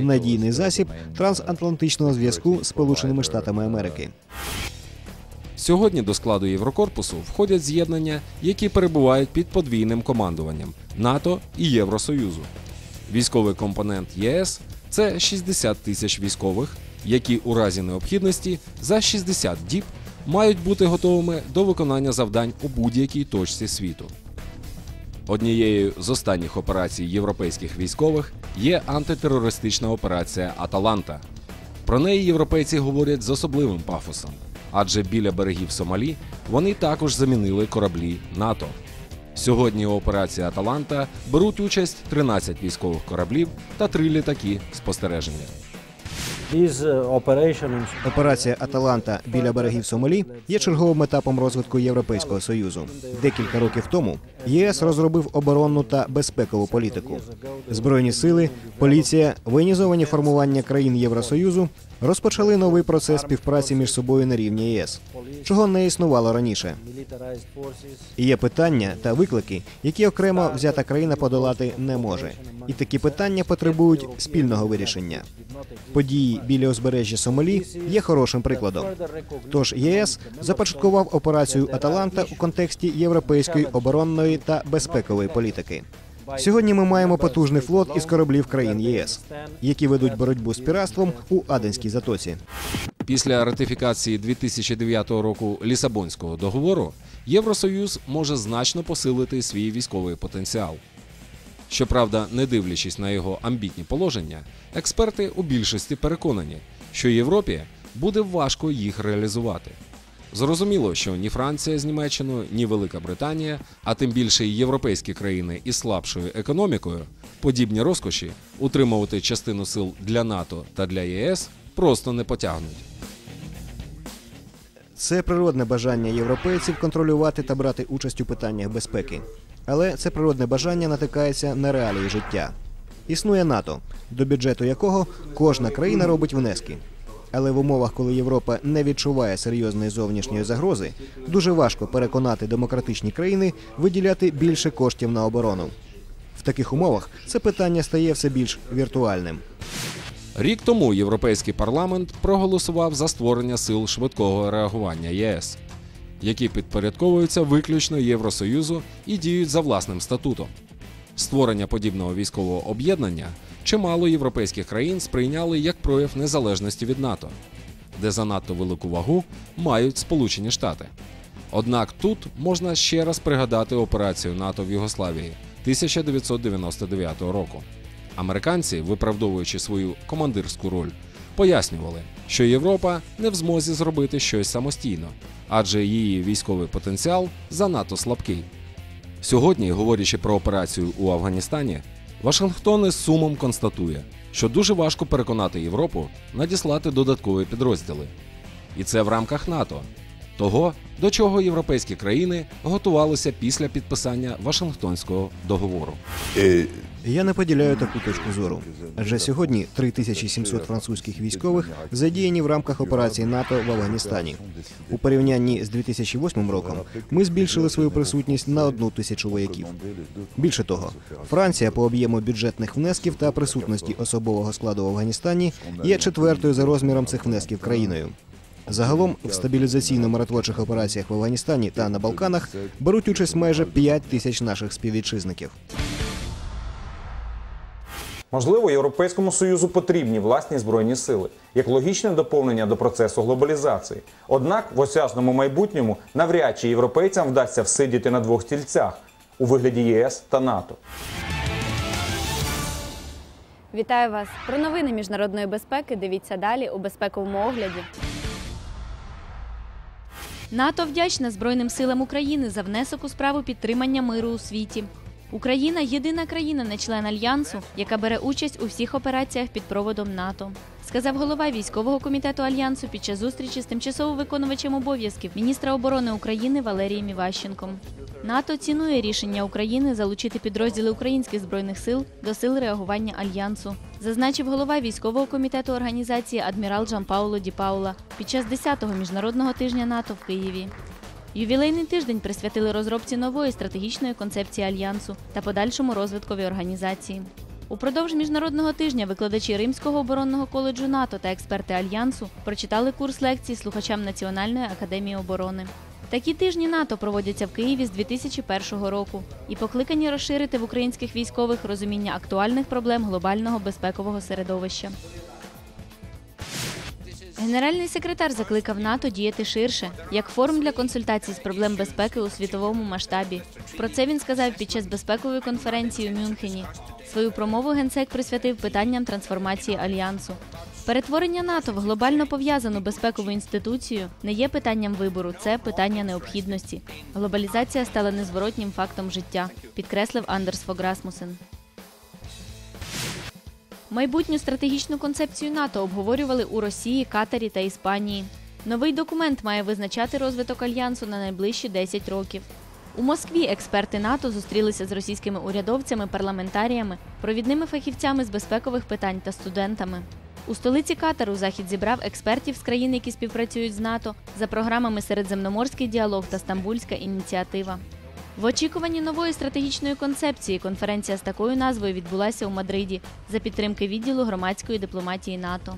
надійний засіб трансатлантичного зв'язку з Сполученими Штатами Америки. Сьогодні до складу Єврокорпусу входять з'єднання, які перебувають під подвійним командуванням НАТО і Євросоюзу. Військовий компонент ЄС це 60 тисяч військових, які у разі необхідності за 60 діб мають бути готовими до виконання завдань у будь-якій точці світу. Однією з останніх операцій європейських військових є антитерористична операція Аталанта. Про неї європейці говорять з особливим пафосом, адже біля берегів Сомалі вони також замінили кораблі НАТО. Сьогодні у операції Аталанта беруть участь 13 військових кораблів та 3 літаки спостереження. Операція Аталанта біля берегів Сомалі є черговим етапом розвитку Європейського союзу. Декілька років тому ЄС розробив оборонну та безпекову політику. Збройні сили, поліція, воєнізовані формування країн Євросоюзу розпочали новий процес співпраці між собою на рівні ЄС, чого не існувало раніше. Є питання та виклики, які окремо взята країна подолати не може. І такі питання потребують спільного вирішення. Події біля узбережжя Сомалі є хорошим прикладом. Тож ЄС започаткував операцію Аталанта у контексті європейської оборонної та безпекової політики. Сьогодні ми маємо потужний флот із кораблів країн ЄС, які ведуть боротьбу з піратством у Аденській затоці. Після ратифікації 2009 року Лісабонського договору Євросоюз може значно посилити свій військовий потенціал. Щоправда, не дивлячись на його амбітні положення, експерти у більшості переконані, що Європі буде важко їх реалізувати. Зрозуміло, що ні Франція з Німеччиною, ні Велика Британія, а тим більше й європейські країни із слабшою економікою, подібні розкоші утримувати частину сил для НАТО та для ЄС просто не потягнуть. Це природне бажання європейців контролювати та брати участь у питаннях безпеки. Але це природне бажання натикається на реалії життя. Існує НАТО, до бюджету якого кожна країна робить внески. Але в умовах, коли Європа не відчуває серйозної зовнішньої загрози, дуже важко переконати демократичні країни виділяти більше коштів на оборону. В таких умовах це питання стає все більш віртуальним. Рік тому Європейський парламент проголосував за створення сил швидкого реагування ЄС, які підпорядковуються виключно Євросоюзу і діють за власним статутом. Створення подібного військового об'єднання чимало європейських країн сприйняли як прояв незалежності від НАТО, де занадто велику вагу мають Сполучені Штати. Однак тут можна ще раз пригадати операцію НАТО в Югославії 1999 року. Американці, виправдовуючи свою командирську роль, пояснювали, що Європа не в змозі зробити щось самостійно, адже її військовий потенціал занадто слабкий. Сьогодні, говорячи про операцію у Афганістані, Вашингтон із сумом констатує, що дуже важко переконати Європу надіслати додаткові підрозділи. І це в рамках НАТО, того, до чого європейські країни готувалися після підписання Вашингтонського договору. Я не поділяю таку точку зору. Адже сьогодні 3700 французьких військових задіяні в рамках операції НАТО в Афганістані. У порівнянні з 2008 роком ми збільшили свою присутність на одну тисячу вояків. Більше того, Франція по об'єму бюджетних внесків та присутності особового складу в Афганістані є четвертою за розміром цих внесків країною. Загалом в стабілізаційно-миротворчих операціях в Афганістані та на Балканах беруть участь майже 5 тисяч наших співвітчизників. Можливо, Європейському Союзу потрібні власні збройні сили як логічне доповнення до процесу глобалізації. Однак в осясному майбутньому навряд чи європейцям вдасться всидіти на двох стільцях у вигляді ЄС та НАТО. Вітаю вас! Про новини міжнародної безпеки дивіться далі у безпековому огляді. НАТО вдячна Збройним силам України за внесок у справу підтримання миру у світі. Україна єдина країна, не член альянсу, яка бере участь у всіх операціях під проводом НАТО, сказав голова військового комітету альянсу під час зустрічі з тимчасово виконувачем обов'язків міністра оборони України Валерієм Іващенком. НАТО цінує рішення України залучити підрозділи українських збройних сил до сил реагування альянсу, зазначив голова військового комітету організації адмірал Джанпауло Ді Паула під час 10-го міжнародного тижня НАТО в Києві. Ювілейний тиждень присвятили розробці нової стратегічної концепції альянсу та подальшому розвиткові організації. Упродовж міжнародного тижня викладачі Римського оборонного коледжу НАТО та експерти альянсу прочитали курс лекцій слухачам Національної академії оборони. Такі тижні НАТО проводяться в Києві з 2001 року і покликані розширити в українських військових розуміння актуальних проблем глобального безпекового середовища. Генеральний секретар закликав НАТО діяти ширше, як форум для консультацій з проблем безпеки у світовому масштабі. Про це він сказав під час безпекової конференції у Мюнхені. Свою промову генсек присвятив питанням трансформації альянсу. Перетворення НАТО в глобально пов'язану безпекову інституцію не є питанням вибору, це питання необхідності. Глобалізація стала незворотнім фактом життя, підкреслив Андерс Фог Расмусен. Майбутню стратегічну концепцію НАТО обговорювали у Росії, Катарі та Іспанії. Новий документ має визначати розвиток альянсу на найближчі 10 років. У Москві експерти НАТО зустрілися з російськими урядовцями, парламентаріями, провідними фахівцями з безпекових питань та студентами. У столиці Катару захід зібрав експертів з країн, які співпрацюють з НАТО, за програмами Середземноморський діалог та Стамбульська ініціатива. В очікуванні нової стратегічної концепції конференція з такою назвою відбулася у Мадриді за підтримки відділу громадської дипломатії НАТО.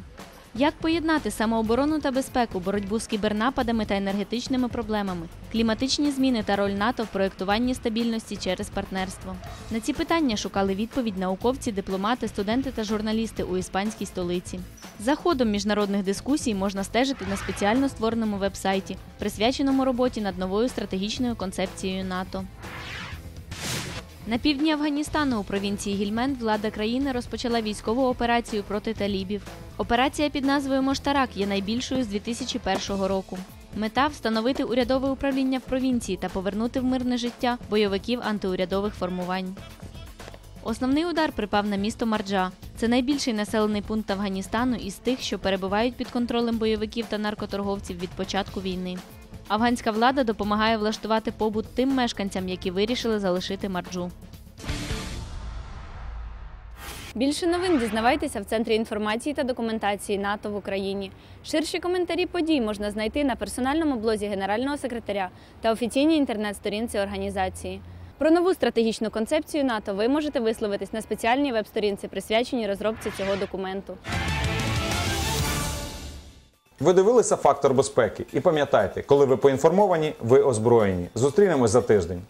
Як поєднати самооборону та безпеку, боротьбу з кібернападами та енергетичними проблемами, кліматичні зміни та роль НАТО в проєктуванні стабільності через партнерство? На ці питання шукали відповідь науковці, дипломати, студенти та журналісти у іспанській столиці. За ходом міжнародних дискусій можна стежити на спеціально створеному вебсайті, присвяченому роботі над новою стратегічною концепцією НАТО. На півдні Афганістану у провінції Гільмент влада країни розпочала військову операцію проти талібів. Операція під назвою Моштарак є найбільшою з 2001 року. Мета встановити урядове управління в провінції та повернути в мирне життя бойовиків антиурядових формувань. Основний удар припав на місто Марджа. Це найбільший населений пункт Афганістану із тих, що перебувають під контролем бойовиків та наркоторговців від початку війни. Афганська влада допомагає влаштувати побут тим мешканцям, які вирішили залишити Марджу. Більше новин дізнавайтеся в центрі інформації та документації НАТО в Україні. Ширші коментарі подій можна знайти на персональному блозі генерального секретаря та офіційній інтернет-сторінці організації. Про нову стратегічну концепцію НАТО ви можете висловитись на спеціальній веб-сторінці, присвяченій розробці цього документу. Ви дивилися фактор безпеки і пам'ятайте, коли ви поінформовані, ви озброєні. Зустрінемось за тиждень.